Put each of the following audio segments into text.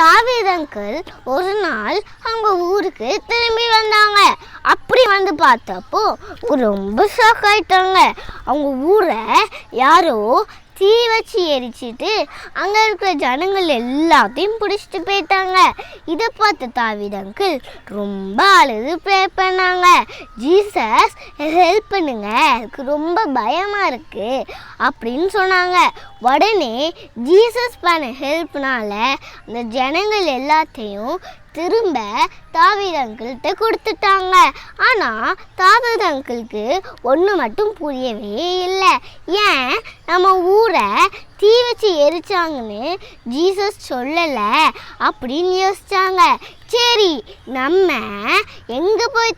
தாவீதங்கள் ஒரு நாள் அவங்க ஊருக்கு திரும்பி வந்தாங்க. அப்படி வந்து பார்த்தப்போ ரொம்ப ஷாக் ஆயிட்டாங்க. அவங்க ஊரை யாரோ தீ வச்சு எரிச்சிட்டு அங்கே இருக்கிற ஜனங்கள் எல்லாத்தையும் பிடிச்சிட்டு போயிட்டாங்க. இதை பார்த்து தாவிதங்கள் ரொம்ப அழுது ப்ரே பண்ணாங்க ஜீசஸ் ஹெல்ப் பண்ணுங்க. எனக்கு ரொம்ப பயமாக இருக்கு அப்படின்னு சொன்னாங்க. உடனே ஜீசஸ் பண்ண ஹெல்ப்னால அந்த ஜனங்கள் எல்லாத்தையும் திரும்ப தாவீது அங்கிள்கிட்ட கொடுத்துட்டாங்க. ஆனால் தாவீது அங்கிளுக்கு ஒன்று மட்டும் புரியவே இல்லை. ஏன்? நம்ம ஊரை தீ வச்சு எரிச்சாங்கன்னு ஜீசஸ் சொல்லலை அப்படின்னு யோசிச்சாங்க. சரி நம்ம எங்கே போய்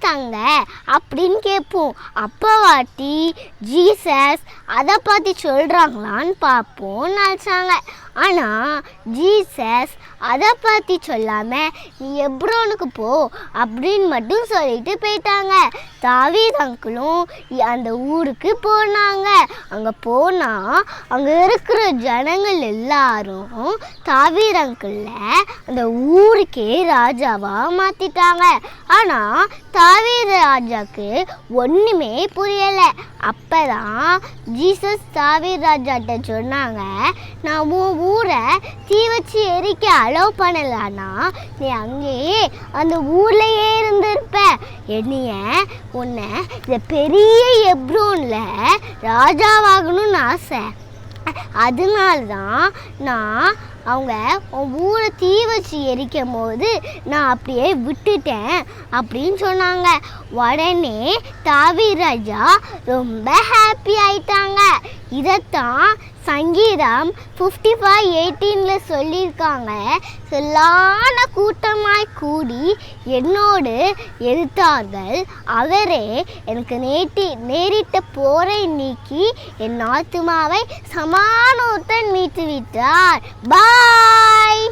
அப்படின்னு கேட்போம். அப்போ வாட்டி ஜீசஸ் அதை பற்றி சொல்கிறாங்களான்னு பார்ப்போம் நினச்சாங்க. ஆனால் ஜீசஸ் அதை பற்றி சொல்லாமல் நீ எப்ரோனுக்கு போ அப்படின்னு மட்டும் சொல்லிட்டு போயிட்டாங்க. தாவீத் அங்கிளும் அந்த ஊருக்கு போனாங்க. அங்கே போனால் அங்கே இருக்கிற ஜனங்கள் எல்லாரும் தாவீத் அங்கிளில் அந்த ஊருக்கே ராஜாவாக மாற்றிட்டாங்க ஆனால் தாவீர் ராஜாவுக்கு ஒன்றுமே புரியலை. அப்போ தான் ஜீசஸ் தாவீர் ராஜாட்ட சொன்னாங்க நான் ஊரை தீ வச்சு எரிக்க அலோவ் பண்ணலான்னா நீ அங்கேயே அந்த ஊர்லயே இருந்திருப்ப. என்னைய உன்னை இந்த பெரிய எப்ரோனில் ராஜாவாகணும்னு ஆசை. அதனால தான் நான் அவங்க உன் ஊரை தீ வச்சு எரிக்கும் போது நான் அப்படியே விட்டுட்டேன் அப்படின்னு சொன்னாங்க. உடனே தாவி ராஜா ரொம்ப ஹாப்பி ஆயிட்டாங்க. இதைத்தான் சங்கீதம் ஃபிஃப்டி ஃபைவ் எயிட்டீனில் சொல்லியிருக்காங்க. சொல்லான கூட்டமாய் கூடி என்னோடு எதிர்த்தார்கள் அவரே எனக்கு நேட்டி நேரிட்ட போரை நீக்கி என் ஆத்துமாவை சமானத்துடன் மீட்டு விட்டார் பாய்